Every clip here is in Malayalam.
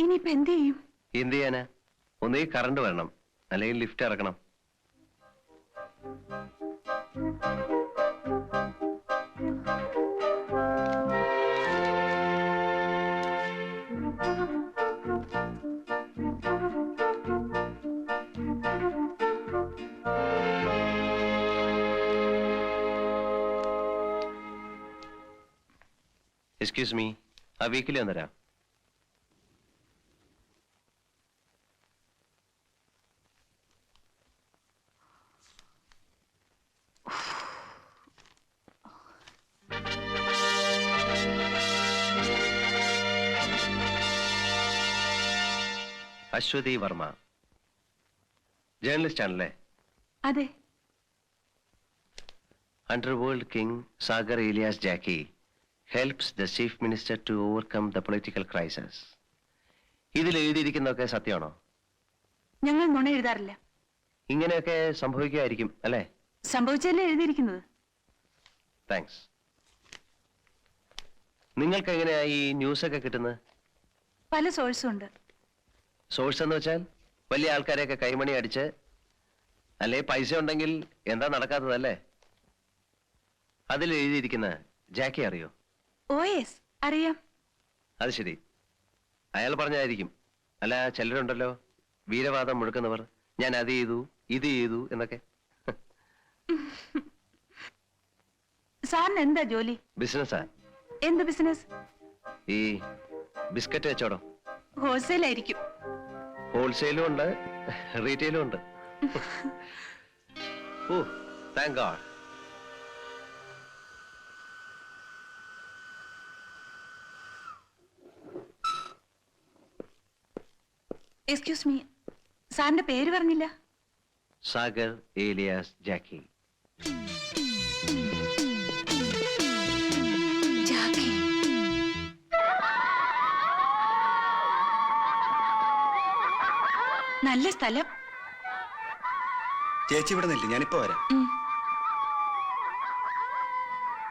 ഇനിയിപ്പോ എന്ത് ചെയ്യും? എന്ത് ചെയ്യാനാ? ഒന്നീ കറണ്ട് വരണം അല്ലെങ്കിൽ ലിഫ്റ്റ് ഇറക്കണം. എക്സ്ക്യൂസ് മീ ആ വീക്കിലി അശ്വതി വർമ്മ. ജേർണലിസ്റ്റ് ആണല്ലേ? അതെ. Underworld king Sagar alias Jacky helps the chief minister to overcome the political crisis ഇതിൽ എഴുതിയിരിക്കുന്നതൊക്കെ സത്യമാണോ? ഞങ്ങൾ നുണ എഴുതാറില്ല. ഇങ്ങനെയൊക്കെ സംഭവിക്കുമായിരിക്കും അല്ലേ? സംഭവിച്ചല്ലേ എഴുതിയിരിക്കുന്നത്? താങ്ക്സ് നിങ്ങൾക്ക് എങ്ങനെയാ ഈ ന്യൂസ് ഒക്കെ കിട്ടുന്നത്? പല സോഴ്സും ഉണ്ട്. സോഴ്സ് എന്ന് വെച്ചാൽ വലിയ ആൾക്കാരെയൊക്കെ കൈമണി അടിച്ച് അല്ലെ പൈസ ഉണ്ടെങ്കിൽ എന്താ നടക്കാത്തതല്ലേ? അതിൽ എഴുതിയിരിക്കുന്ന ജാക്കി അറിയോ? Oh yes. അറിയാം. അത് ശരി. അയാൾ പറഞ്ഞായിരിക്കും അല്ല ചിലരുണ്ടല്ലോ. വീരവാദം മുഴുക്കുന്നവർ. ഞാൻ അത് ചെയ്തു ഇത് ചെയ്തു എന്നൊക്കെ. സാറിന് എന്താ ജോലി? ബിസിനസ്സാ? എന്ത് ബിസിനസ് ഈ ബിസ്ക്കറ്റ് വെച്ചോടോ ഹോൾസെയിൽ ആയിരിക്കും ഹോൾസെയിലും ഉണ്ട് റീറ്റെയിലും ഉണ്ട്. Oh thank God excuse me സാറിന്റെ പേര് പറഞ്ഞില്ല? സാഗർ ഏലിയാസ് ജാക്കി ജാക്കി നല്ല സ്ഥലം. ചേച്ചി ഇവിടെ നില്ല ഞാനിപ്പോ വരാം.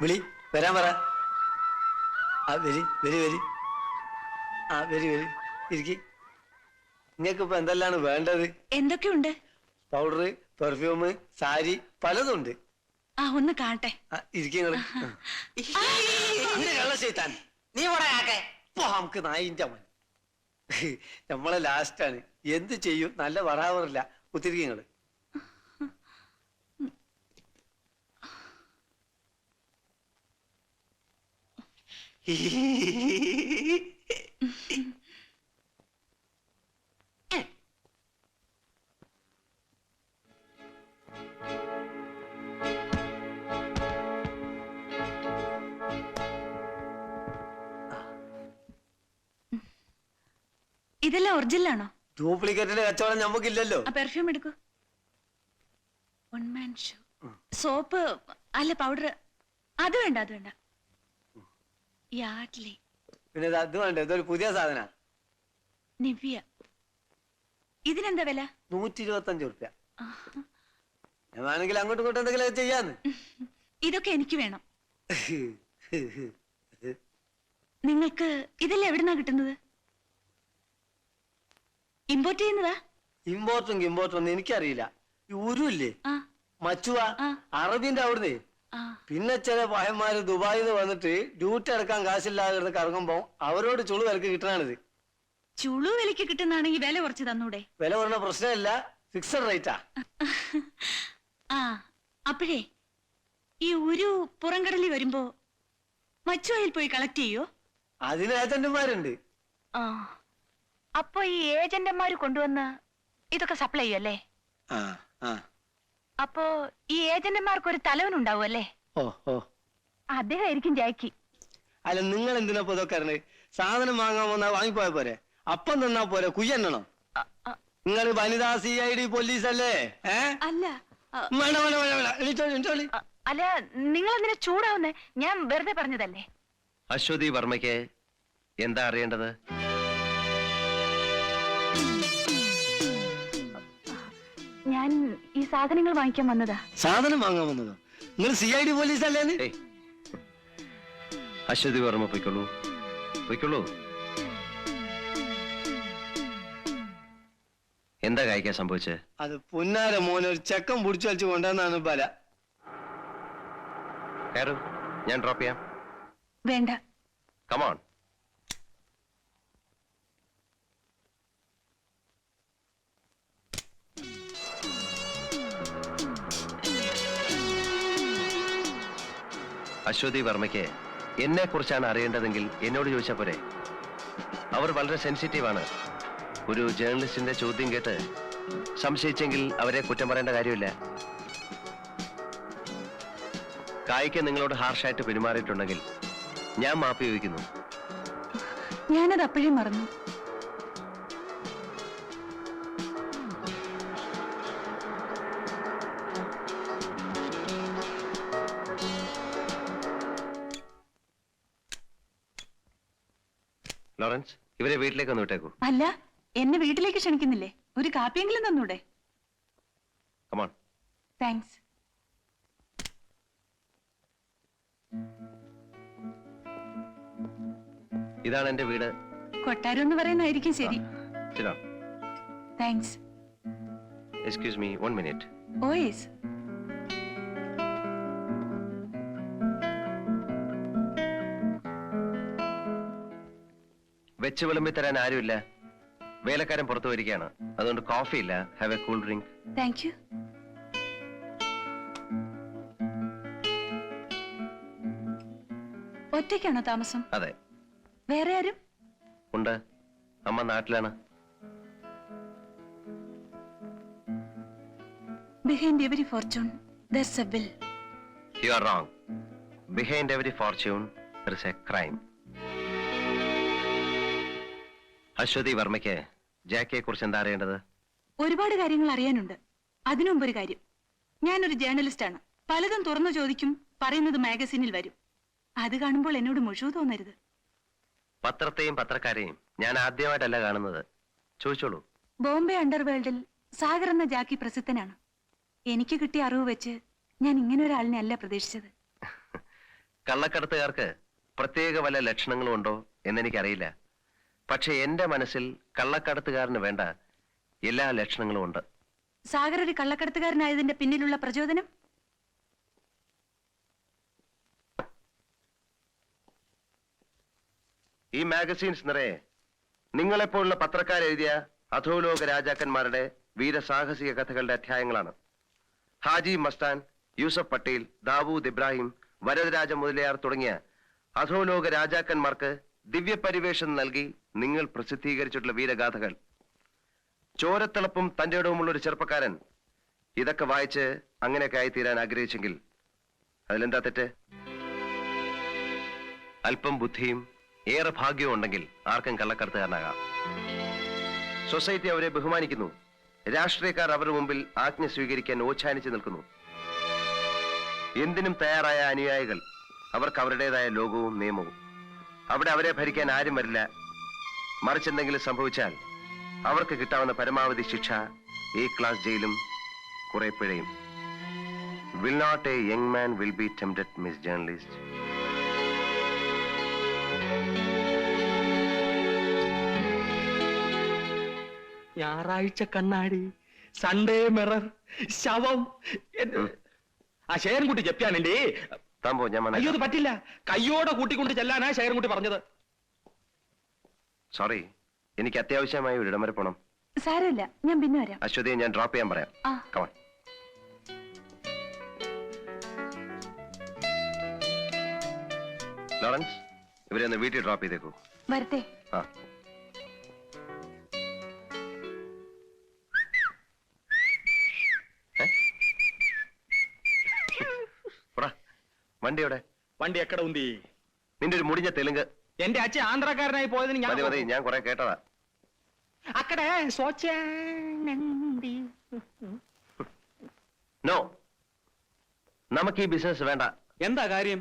വിളി വരാൻ പറ. ആ വരി വരി വരി ആ വരി വരി ഇരിക്കി. നിങ്ങൾക്ക് ഇപ്പൊ എന്തെല്ലാണ് വേണ്ടത്? എന്തൊക്കെയുണ്ട്? പൗഡർ പെർഫ്യൂം സാരി പലതുണ്ട് ആ ഒന്ന് കാണട്ടെ. ആ, ഇരിക്ക് നിങ്ങൾ കള്ളശൈത്താൻ നീ നമുക്ക് നായിന്റെ അവൻ നമ്മളെ ലാസ്റ്റാണ് എന്ത് ചെയ്യും? നല്ല വറാവറില്ല. കുത്തിരിക്കങ്ങൾ ഇതെല്ലാം ഒറിജിനൽ ആണോ? ഡ്യൂപ്ലിക്കേറ്റിന്റെ കച്ചവടം നമുക്കില്ലല്ലോ. ആ പെർഫ്യൂം എടുക്കൂ. വൺ മാൻ ഷോ സോപ്പ് അല്ല പൗഡർ അത് വേണ്ട അത് വേണ്ട. യാഡ്ലി പിന്നെ അത് വേണ്ട ഇതൊരു പുതിയ സാധന. നിവ്യ. ഇതിനെന്താ വില? നൂറ്റി ഇരുപത്തി അഞ്ച് റുപ്യ ഞാനാണെങ്കിൽ അങ്ങോട്ടും ഇങ്ങോട്ടും എന്തെങ്കിലും ചെയ്യാന്ന്. ഇതൊക്കെ എനിക്ക് വേണം. നിങ്ങൾക്ക് ഇതെല്ലാം എവിടുന്നാ കിട്ടുന്നത്? ഇമ്പോർട്ട് ചെയ്യുന്നതാ? ഇമ്പോർട്ടും ഇമ്പോർട്ടും ഒന്നും എനിക്കറിയില്ല. ഈ ഉരുല്ലേ ആ. മച്ചുവ ആ. അറബിന്റെ അവിടുന്ന്. ആ. പിന്നെ ചില പഹന്മാര് ദുബായിൽ നിന്ന് വന്നിട്ട് ഡ്യൂട്ടി അടക്കാൻ കാശില്ലാതെ കിടന്ന് കറങ്ങുമ്പോ അവരോട് ചുളു വിലക്ക് കിട്ടണത് ചുളു വിലക്ക് കിട്ടുന്നാണെങ്കിൽ വില കുറച്ച് തന്നൂടെ? വില പറഞ്ഞ പ്രശ്നമില്ല. ഫിക്സഡ് റേറ്റാ ആ. അപ്പോഴേ ഈ ഒരു പുറംകടലിൽ വരുമ്പോ മച്ചുവയിൽ പോയി കളക്ട് ചെയ്യോ? അതിന് ഏജന്റുമാരുണ്ട് ആ. അപ്പൊ ഈ ഏജന്റന്മാര് കൊണ്ടുവന്ന് ഇതൊക്കെ സപ്ലൈ ചെയ്യല്ലേ അല്ലേ ആ ആ. അപ്പോ ഈ ഏജന്റന്മാർക്ക് ഒരു തലവൻ ഉണ്ടാവുമല്ലേ ഓ ഓ. അദ്ദേഹം ജാക്കി. അല്ല നിങ്ങൾ എന്തിനാ ഇപ്പൊ ഇതൊക്കെ അറിഞ്ഞത് സാധനം വാങ്ങാൻ വന്നാ വാങ്ങിപ്പോയ പോരെ? അപ്പം തന്നാ പോരെ? കുയ്യണ്ണണം. നിങ്ങൾ വനിതാ സി ഐ ഡി പോലീസ് അല്ലേ അല്ല വേണ്ട വേണ്ട വേണ്ട അല്ല നിങ്ങൾ എന്തിനാ ചൂടാവുന്നേ? ഞാൻ വെറുതെ പറഞ്ഞതല്ലേ? അശ്വതി വർമ്മയ്ക്ക് എന്താ അറിയേണ്ടത്? ഞാൻ ഈ സാധനങ്ങൾ വാങ്ങിക്കാൻ വന്നതാ. സാധനം വാങ്ങാൻ വന്നതോ? നിങ്ങൾ സി ഐ ഡി പോലീസ് അല്ലേ അശ്വതി വർമ്മ പൊയ്ക്കൊള്ളൂ. പൊയ്ക്കൊള്ളൂ. എന്താ കായ്ക്കാൻ സംഭവിച്ചത് അത് പുന്നാര മോനെ ഒരു ചെക്കൻ പിടിച്ചു വലിച്ചു കൊണ്ടുവന്നാണ് ബല. കയറും. ഞാൻ ഡ്രോപ്പ് ചെയ്യാം. വേണ്ട. കമോൺ അശ്വതി വർമ്മയ്ക്ക് എന്നെ കുറിച്ചാണ് അറിയേണ്ടതെങ്കിൽ എന്നോട് ചോദിച്ചാൽ പോരെ. അവർ വളരെ സെൻസിറ്റീവ് ആണ്. ഒരു ജേർണലിസ്റ്റിന്റെ ചോദ്യം കേട്ട് സംശയിച്ചെങ്കിൽ അവരെ കുറ്റം പറയേണ്ട കാര്യമില്ല. കായ്ക്ക് നിങ്ങളോട് ഹാർഷായിട്ട് പെരുമാറിയിട്ടുണ്ടെങ്കിൽ ഞാൻ മാപ്പി ചോദിക്കുന്നു. ഞാനത് അപ്പോഴേ മറന്നു. ഇവരെ വീട്ടിലേക്ക് ഒന്ന് വിട്ടേക്കൂ. അല്ല എന്നെ വീട്ടിലേക്ക് ക്ഷണിക്കുന്നില്ലേ? ഒരു കാപ്പിയെങ്കിലും തന്നൂടെ? കമോൺ താങ്ക്സ് ഇതാണ് എന്റെ വീട്. കൊട്ടാരം എന്ന് പറയുന്നതായിരിക്കും ശരി. Thanks excuse me one minute oh yes വെച്ച് വിളമ്പി തരാൻ ആരുമില്ല. വേലക്കാരൻ പുറത്തു വരികയാണ് അതുകൊണ്ട് കോഫി ഇല്ല. Have a cool drink thank you ഒറ്റയ്ക്കാണോ താമസം? അതെ. വേറെ ആരും? ഉണ്ട്. അമ്മ നാട്ടിലാണ്. Behind every fortune there's a will you are wrong behind every fortune is a crime Ashwathy വർമ്മയ്ക്ക് ജാക്കിയെ കുറിച്ച് എന്താ അറിയേണ്ടത്? ഒരുപാട് കാര്യങ്ങൾ അറിയാനുണ്ട്. അതിനുമുമ്പ് ഒരു കാര്യം. ഞാനൊരു ആണ് പലതും തുറന്നു ചോദിക്കും പറയുന്നത് മാഗസീനിൽ വരും. അത് കാണുമ്പോൾ എന്നോട് മുഴുവൻ തോന്നരുത്. പത്രത്തെയും പത്രക്കാരെയും ഞാൻ ആദ്യമായിട്ടല്ല കാണുന്നത്. ചോദിച്ചോളൂ. ബോംബെ അണ്ടർവേൾഡിൽ സാഗർ എന്ന ജാക്കി പ്രസിദ്ധനാണ്. എനിക്ക് കിട്ടിയ അറിവ് വെച്ച് ഞാൻ ഇങ്ങനെ ഒരാളിനെ അല്ല പ്രതീക്ഷിച്ചത്. കള്ളക്കടത്തുകാർക്ക് പ്രത്യേക വല്ല ലക്ഷണങ്ങളും ഉണ്ടോ എന്നെനിക്കറിയില്ല. പക്ഷെ എന്റെ മനസ്സിൽ കള്ളക്കടത്തുകാരന് വേണ്ട എല്ലാ ലക്ഷണങ്ങളും ഉണ്ട്. സാഗർ ഒരു കള്ളക്കടത്തുകാരനായതിന്റെ പിന്നിലുള്ള പ്രചോദനം? ഈ മാഗസീൻസ് നിറയെ നിങ്ങളെപ്പോലുള്ള പത്രക്കാരെഴുതിയ അധോലോക രാജാക്കന്മാരുടെ വീരസാഹസിക കഥകളുടെ അധ്യായങ്ങളാണ്. ഹാജി മസ്താൻ യൂസഫ് പട്ടേൽ ദാവൂദ് ഇബ്രാഹിം വരദരാജ മുതലിയാർ തുടങ്ങിയ അധോലോക രാജാക്കന്മാർക്ക് ദിവ്യപരിവേഷം നൽകി നിങ്ങൾ പ്രസിദ്ധീകരിച്ചിട്ടുള്ള വീരഗാഥകൾ. ചോരത്തിളപ്പും തന്റെ ഇടവുമുള്ള ഒരു ചെറുപ്പക്കാരൻ. ഇതൊക്കെ വായിച്ച് അങ്ങനെയൊക്കെ ആയിത്തീരാൻ ആഗ്രഹിച്ചെങ്കിൽ അതിലെന്താ തെറ്റ്? അല്പം ബുദ്ധിയും ഏറെ ഭാഗ്യവും ഉണ്ടെങ്കിൽ ആർക്കും കള്ളക്കടത്തുകാരനാകാം. സൊസൈറ്റി അവരെ ബഹുമാനിക്കുന്നു. രാഷ്ട്രീയക്കാർ അവരുടെ മുമ്പിൽ ആജ്ഞ സ്വീകരിക്കാൻ ഓച്ഛാനിച്ചു നിൽക്കുന്നു. എന്തിനും തയ്യാറായ അനുയായികൾ. അവർക്ക് അവരുടേതായ ലോകവും നിയമവും. അവിടെ അവരെ ഭരിക്കാൻ ആരും വരില്ല. മറിച്ച് എന്തെങ്കിലും സംഭവിച്ചാൽ അവർക്ക് കിട്ടാവുന്ന പരമാവധി ശിക്ഷ ഈ ക്ലാസ് ജയിലും കുറെ പിഴയും. Will not a young man will be tempted miss journalist ഞായറാഴ്ച കണ്ണാടി സൺഡേ മിറർ ശവം ആ ശേരൻകുട്ടി ജപ്യാനുണ്ടേ താമ്പോ ഞാൻ അയ്യോ. അത് പറ്റില്ല. കയ്യോടെ കൂട്ടിക്കൊണ്ട് ചെല്ലാനാ ശേരൻകുട്ടി പറഞ്ഞത്. സോറി എനിക്ക് അത്യാവശ്യമായി ഇടം വരെ പോണം. സാരമില്ല ഞാൻ പിന്നെ വരാം. അശ്വതിയെ ഞാൻ ഡ്രോപ്പ് ചെയ്യാൻ പറയാം. ആ. കമൺ ലോറൻസ് ഇവരെ ഒന്ന് വീട്ടിൽ ഡ്രോപ്പ് ചെയ്തേക്കൂ. വരട്ടെ. ആ. വണ്ടി എവിടെ? വണ്ടി എക്കട ഉന്തി. നിന്റെ ഒരു മുടിഞ്ഞ തെലുങ്ക്. എന്റെ അച്ഛൻ ആന്ധ്രാക്കാരനായി പോയതിന് ഞാൻ മതി മതി ഞാൻ കുറെ കേട്ടതാ. അക്കടെ സ്വച്ഛാനന്ദി നോ നമുക്ക് ഈ ബിസിനസ് വേണ്ട. എന്താ കാര്യം?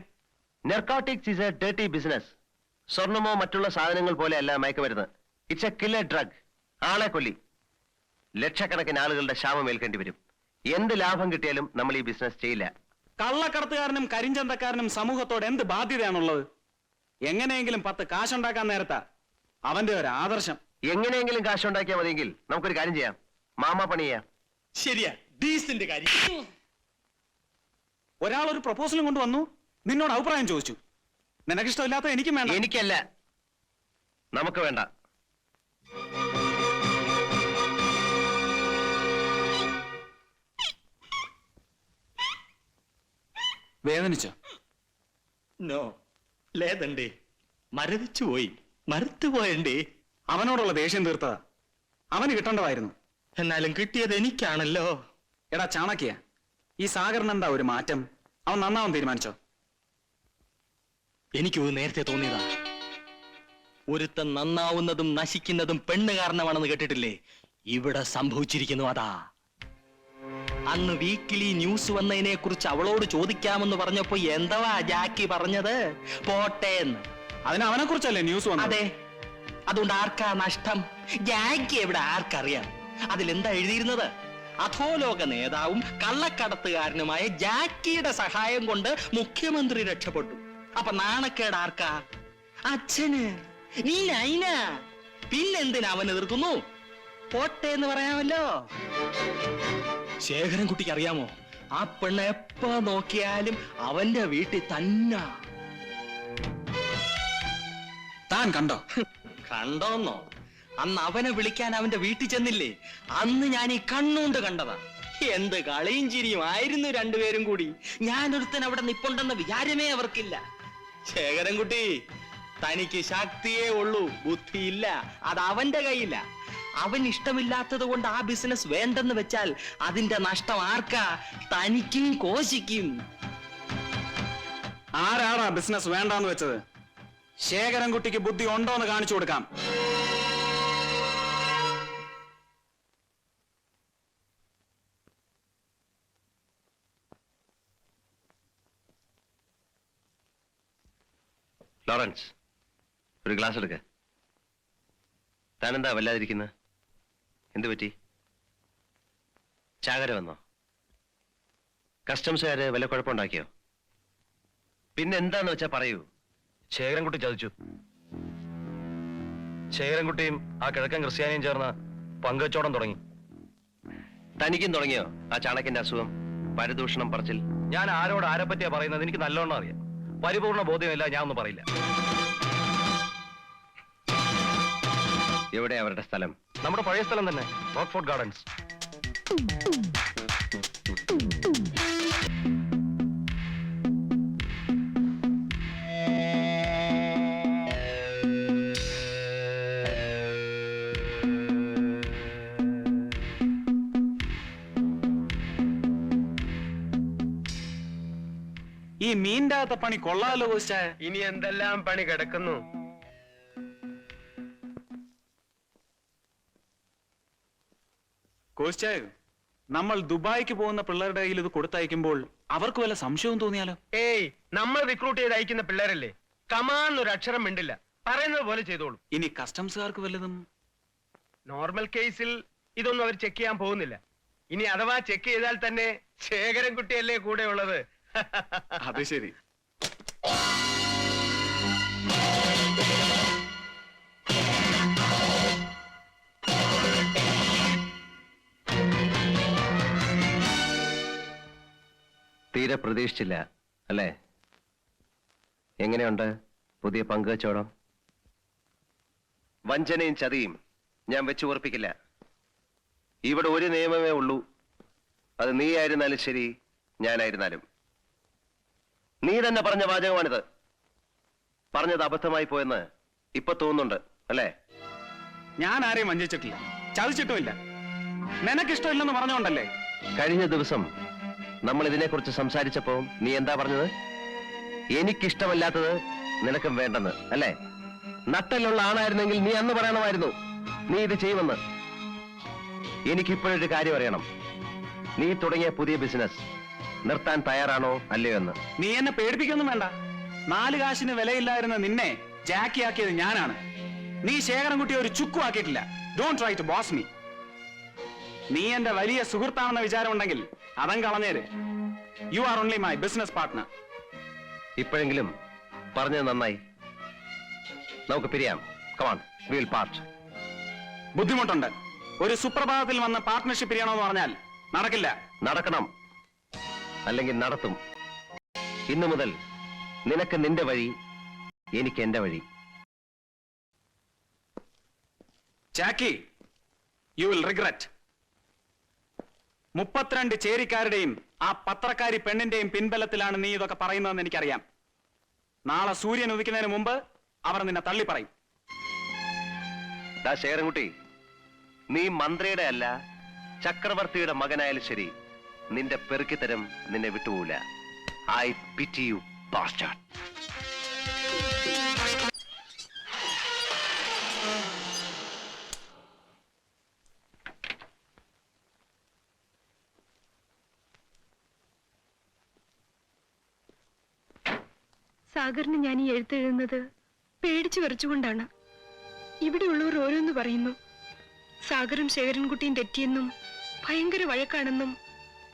Narcotics is a dirty business സ്വർണമോ മറ്റുള്ള സാധനങ്ങൾ പോലെയല്ല മയക്കുമരുന്ന് ഇറ്റ്സ് എ കില്ലർ ഡ്രഗ് ആളെ കൊല്ലി. ലക്ഷക്കണക്കിന് ആളുകളുടെ ക്ഷാമം ഏൽക്കേണ്ടി വരും. എന്ത് ലാഭം കിട്ടിയാലും നമ്മൾ ഈ ബിസിനസ് ചെയ്യില്ല. കള്ളക്കടത്തുകാരനും കരിഞ്ചന്തക്കാരനും സമൂഹത്തോട് എന്ത് ബാധ്യതയാണുള്ളത്? എങ്ങനെയെങ്കിലും പത്ത് കാശുണ്ടാക്കാൻ നേരത്താ അവന്റെ ഒരു ആദർശം. എങ്ങനെയെങ്കിലും കാശുണ്ടാക്കിയാൽ മതിയെങ്കിൽ നമുക്കൊരു കാര്യം ചെയ്യാം. മാമ പണിയാ ശരിയാ ഡീസന്റ് കാര്യം. ഒരാൾ ഒരു പ്രപ്പോസലും കൊണ്ടുവന്നു നിന്നോട് അഭിപ്രായം ചോദിച്ചു. നിനക്കിഷ്ടമില്ലാത്ത എനിക്കും വേണ്ട. എനിക്കല്ല. നമുക്ക് വേണ്ട. വേദനിച്ചോ? നോ ലേതണ്ടേ. മരവിച്ചു പോയി. മരത്തു പോയണ്ടേ. അവനോടുള്ള ദേഷ്യം തീർത്തതാ. അവന് കിട്ടേണ്ടതായിരുന്നു. എന്നാലും കിട്ടിയത് എനിക്കാണല്ലോ. എടാ ചാണക്യ ഈ സാഗറിന് എന്താ ഒരു മാറ്റം? അവൻ നന്നാവാൻ തീരുമാനിച്ചോ? എനിക്കത് നേരത്തെ തോന്നിയതാ. ഒരുത്തൻ നന്നാവുന്നതും നശിക്കുന്നതും പെണ്ണ് കാരണമാണെന്ന് കേട്ടിട്ടില്ലേ? ഇവിടെ സംഭവിച്ചിരിക്കുന്നു അതാ. അന്ന് വീക്കിലി ന്യൂസ് വന്നതിനെ കുറിച്ച് അവളോട് ചോദിക്കാമെന്ന് പറഞ്ഞപ്പോ എന്തവാ ജാക്കി പറഞ്ഞത്? പോട്ടെ എന്ന്. അതിന് അവനെ കുറിച്ചല്ലേ ന്യൂസ് വന്നത്? അതെ. അതുകൊണ്ട് ആർക്കാ നഷ്ടം? ജാക്കി എവിടെ? ആർക്കറിയാം. അതിലെന്താ എഴുതിയിരുന്നത്? അധോലോക നേതാവും കള്ളക്കടത്തുകാരനുമായ ജാക്കിയുടെ സഹായം കൊണ്ട് മുഖ്യമന്ത്രി രക്ഷപ്പെട്ടു. അപ്പൊ നാണക്കേട് ആർക്കാ? അച്ഛന്. നീ നൈന. പിന്നെന്തിനാ അവൻ എതിർക്കുന്നു? പോട്ടെ എന്ന് പറയാമല്ലോ. ശേഖരൻ കുട്ടിക്ക് അറിയാമോ? ആ പെണ്ണ എപ്പോ നോക്കിയാലും അവന്റെ വീട്ടിൽ തന്നെ. താൻ കണ്ടോ? കണ്ടോന്നോ? അന്ന് അവനെ വിളിക്കാൻ അവന്റെ വീട്ടിൽ ചെന്നില്ലേ? അന്ന് ഞാൻ ഈ കണ്ണുകൊണ്ട് കണ്ടതാ. എന്ത് കളിയും ചിരിയും ആയിരുന്നു രണ്ടുപേരും കൂടി. ഞാനൊരുത്തൻ അവിടെ നിപ്പുണ്ടെന്ന വിചാരമേ അവർക്കില്ല. ശേഖരൻകുട്ടി തനിക്ക് ശക്തിയേ ഉള്ളൂ ബുദ്ധിയില്ല അത് അവന്റെ കയ്യില്ല അവൻ ഇഷ്ടമില്ലാത്തത് കൊണ്ട് ആ ബിസിനസ് വേണ്ടെന്ന് വെച്ചാൽ അതിന്റെ നഷ്ടം ആർക്കാ? തനിക്കും കോശിക്കും. ആരാടാ ബിസിനസ് വേണ്ടാന്ന് വെച്ചത്? ശേഖരൻകുട്ടിക്ക് ബുദ്ധി ഉണ്ടോ എന്ന് കാണിച്ചു കൊടുക്കാം. ലോറൻസ് ഒരു ഗ്ലാസ് എടുക്ക. താനെന്താ വല്ലാതിരിക്കുന്നത് എന്തു പറ്റി? ചാകര വന്നോ? കസ്റ്റംസുകാര് വല്ല കുഴപ്പമുണ്ടാക്കിയോ? പിന്നെ എന്താന്ന് വെച്ചാ പറയൂ? ശേഖരൻകുട്ടി ചതിച്ചു. ശേഖരൻകുട്ടിയും ആ കിഴക്കൻ ക്രിസ്ത്യാനിയും ചേർന്ന് പങ്കുവച്ചോടം തുടങ്ങി. തനിക്കും തുടങ്ങിയോ ആ ചാണക്കിന്റെ അസുഖം? പരിദൂഷണം പറച്ചിൽ? ഞാൻ ആരോട് ആരെ പറ്റിയാ പറയുന്നത്? എനിക്ക് നല്ലോണം അറിയാം. പരിപൂർണ ബോധ്യമില്ല ഞാൻ ഒന്നും പറയില്ല. എവിടെ അവരുടെ സ്ഥലം? നമ്മുടെ പഴയ സ്ഥലം തന്നെ റോക്ക്ഫോർട്ട് ഗാർഡൻസ്. ഈ മീന്റെ അകത്തെ പണി കൊള്ളാലോ ഇനി എന്തെല്ലാം പണി കിടക്കുന്നു? കോച്ചായ നമ്മൾ ദുബായിക്ക് പോകുന്ന പിള്ളേരുടെ കയ്യിൽ ഇത് കൊടുത്തയക്കുമ്പോൾ അവർക്ക് വല്ല സംശയവും തോന്നിയാലോ? ഏയ് നമ്മൾ റിക്രൂട്ട് ചെയ്ത് അയക്കുന്ന പിള്ളേരല്ലേ? കമാന്നൊരു അക്ഷരം മിണ്ടില്ല. പറയുന്നത് പോലെ ചെയ്തോളൂ. ഇനി കസ്റ്റംസുകാർക്ക് വല്ലതും? നോർമൽ കേസിൽ ഇതൊന്നും അവർ ചെക്ക് ചെയ്യാൻ പോകുന്നില്ല. ഇനി അഥവാ ചെക്ക് ചെയ്താൽ തന്നെ ശേഖരൻകുട്ടിയല്ലേ കൂടെ ഉള്ളത് അത് ശരി. തീരെ പ്രതീക്ഷിച്ചില്ല അല്ലേ? എങ്ങനെയുണ്ട് പുതിയ പങ്കുവച്ചോടം? വഞ്ചനയും ചതിയും ഞാൻ വെച്ചു ഉറപ്പിക്കില്ല. ഇവിടെ ഒരു നിയമമേ ഉള്ളൂ. അത് നീ ആയിരുന്നാലും ശരി ഞാനായിരുന്നാലും. നീ തന്നെ പറഞ്ഞ വാചകമാണിത്. പറഞ്ഞത് അബദ്ധമായി പോയെന്ന് ഇപ്പൊ തോന്നുന്നുണ്ട് അല്ലേ? ഞാൻ ആരെയും വഞ്ചിച്ചിട്ടില്ല. ചതിച്ചിട്ടുമില്ല. നിനക്കിഷ്ടമില്ലെന്ന് പറഞ്ഞോണ്ടല്ലേ കഴിഞ്ഞ ദിവസം നമ്മൾ ഇതിനെക്കുറിച്ച് സംസാരിച്ചപ്പോ നീ എന്താ പറഞ്ഞത്? എനിക്കിഷ്ടമല്ലാത്തത് നിനക്കും വേണ്ടെന്ന് അല്ലേ? നട്ടലുള്ള ആണായിരുന്നെങ്കിൽ നീ അന്ന് പറയണമായിരുന്നു. നീ ഇത് ചെയ്യുമെന്ന്. എനിക്കിപ്പോഴൊരു കാര്യം അറിയണം. നീ തുടങ്ങിയ പുതിയ ബിസിനസ് നിർത്താൻ തയ്യാറാണോ അല്ലയോ എന്ന്? നീ എന്നെ പേടിപ്പിക്കൊന്നും വേണ്ട. നാല് കാശിന് വിലയില്ലായിരുന്ന നിന്നെ ജാക്കിയാക്കിയത് ഞാനാണ്. നീ ശേഖരൻകുട്ടിയെ ഒരു ചുക്കു ആക്കിയിട്ടില്ല. Don't try to boss me നീ എന്റെ വലിയ സുഹൃത്താണെന്ന വിചാരമുണ്ടെങ്കിൽ അതം കളഞ്ഞേര്. You are only my business partner ഇപ്പോഴെങ്കിലും പറഞ്ഞത് നന്നായി. നമുക്ക് പിരിയാം. കമാൺ വിൽ പാർട്ട് ബുദ്ധിമുട്ടുണ്ട്. ഒരു സുപ്രഭാതത്തിൽ വന്ന് പാർട്ട്ണർഷിപ്പ് പിരിയണമെന്ന് പറഞ്ഞാൽ നടക്കില്ല. നടക്കണം. അല്ലെങ്കിൽ നടത്തും. ഇന്നു മുതൽ നിനക്ക് നിന്റെ വഴി എനിക്ക് എന്റെ വഴി. ചാക്കി യു വിൽ റിഗ്രറ്റ് മുപ്പത്തിരണ്ട് ചേരിക്കാരുടെയും ആ പത്രക്കാരി പെണ്ണിന്റെയും പിൻബലത്തിലാണ് നീ ഇതൊക്കെ പറയുന്നതെന്ന് എനിക്കറിയാം. നാളെ സൂര്യൻ ഉദിക്കുന്നതിന് മുമ്പ് അവർ നിന്നെ തള്ളി പറയും ശേഖരൻകുട്ടി നീ മന്ത്രിയുടെ അല്ല ചക്രവർത്തിയുടെ മകനായാലും ശരി നിന്റെ പെറുക്കിത്തരം നിന്നെ വിട്ടുപോല ഐ പിറ്റി യു ബാസ്റ്റാർഡ് സാഗറിന് ഞാൻ ഈ എഴുത്തെഴുതുന്നത് പേടിച്ചു വരച്ചുകൊണ്ടാണ് ഇവിടെയുള്ളവർ ഓരോന്ന് പറയുന്നു. സാഗറും ശേഖരൻകുട്ടിയും തെറ്റിയെന്നും ഭയങ്കര വഴക്കാണെന്നും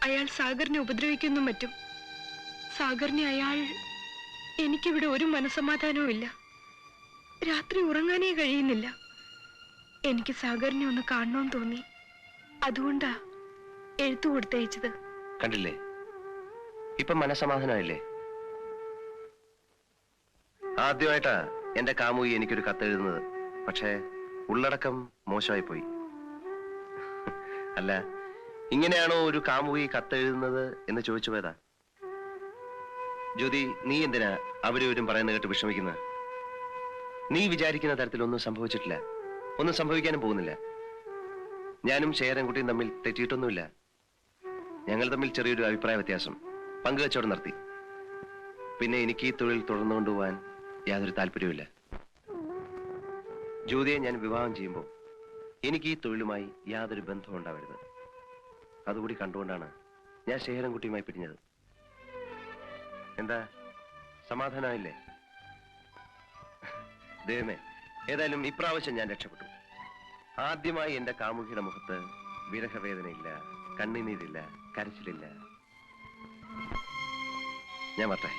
അയാൾ സാഗറിനെ ഉപദ്രവിക്കുന്നും മറ്റും. സാഗറിനെ അയാൾ എനിക്കിവിടെ ഒരു മനസമാധാനവും ഇല്ല. രാത്രി ഉറങ്ങാനേ കഴിയുന്നില്ല. എനിക്ക് സാഗറിനെ ഒന്ന് കാണണമെന്ന് തോന്നി. അതുകൊണ്ടാ എഴുത്തു കൊടുത്തയച്ചത്. കണ്ടില്ലേ? ഇപ്പൊ മനസമാധാനമായില്ലേ ആദ്യമായിട്ടാ എന്റെ കാമുകി എനിക്കൊരു കത്തെഴുതുന്നത്. പക്ഷേ ഉള്ളടക്കം മോശമായി പോയി അല്ല ഇങ്ങനെയാണോ ഒരു കാമുകി കത്തെഴുതുന്നത് എന്ന് ചോദിച്ചു പോയതാ ജ്യോതി നീ എന്തിനാ അവരും പറയുന്ന കേട്ട് വിഷമിക്കുന്നത്? നീ വിചാരിക്കുന്ന തരത്തിൽ ഒന്നും സംഭവിച്ചിട്ടില്ല. ഒന്നും സംഭവിക്കാനും പോകുന്നില്ല. ഞാനും ശേഖരൻകുട്ടിയും തമ്മിൽ തെറ്റിയിട്ടൊന്നുമില്ല. ഞങ്ങൾ തമ്മിൽ ചെറിയൊരു അഭിപ്രായ വ്യത്യാസം. പങ്കുവച്ചോടെ നിർത്തി. പിന്നെ എനിക്ക് ഈ തൊഴിൽ തുടർന്നു കൊണ്ടുപോകാൻ യാതൊരു താല്പര്യവുമില്ല. ജ്യോതിയെ ഞാൻ വിവാഹം ചെയ്യുമ്പോൾ എനിക്ക് ഈ തൊഴിലുമായി യാതൊരു ബന്ധവും ഉണ്ടാവരുത്. അതുകൂടി കണ്ടുകൊണ്ടാണ് ഞാൻ ശേഖരൻകുട്ടിയുമായി പിരിഞ്ഞത്. എന്താ? സമാധാനമായില്ലേ? ദൈവമേ ഏതായാലും ഇപ്രാവശ്യം ഞാൻ രക്ഷപ്പെട്ടു. ആദ്യമായി എന്റെ കാമുകിയുടെ മുഖത്ത് വിരഹവേദനയില്ല കണ്ണുനീരില്ല കരച്ചിലില്ല. ഞാൻ വട്ടെ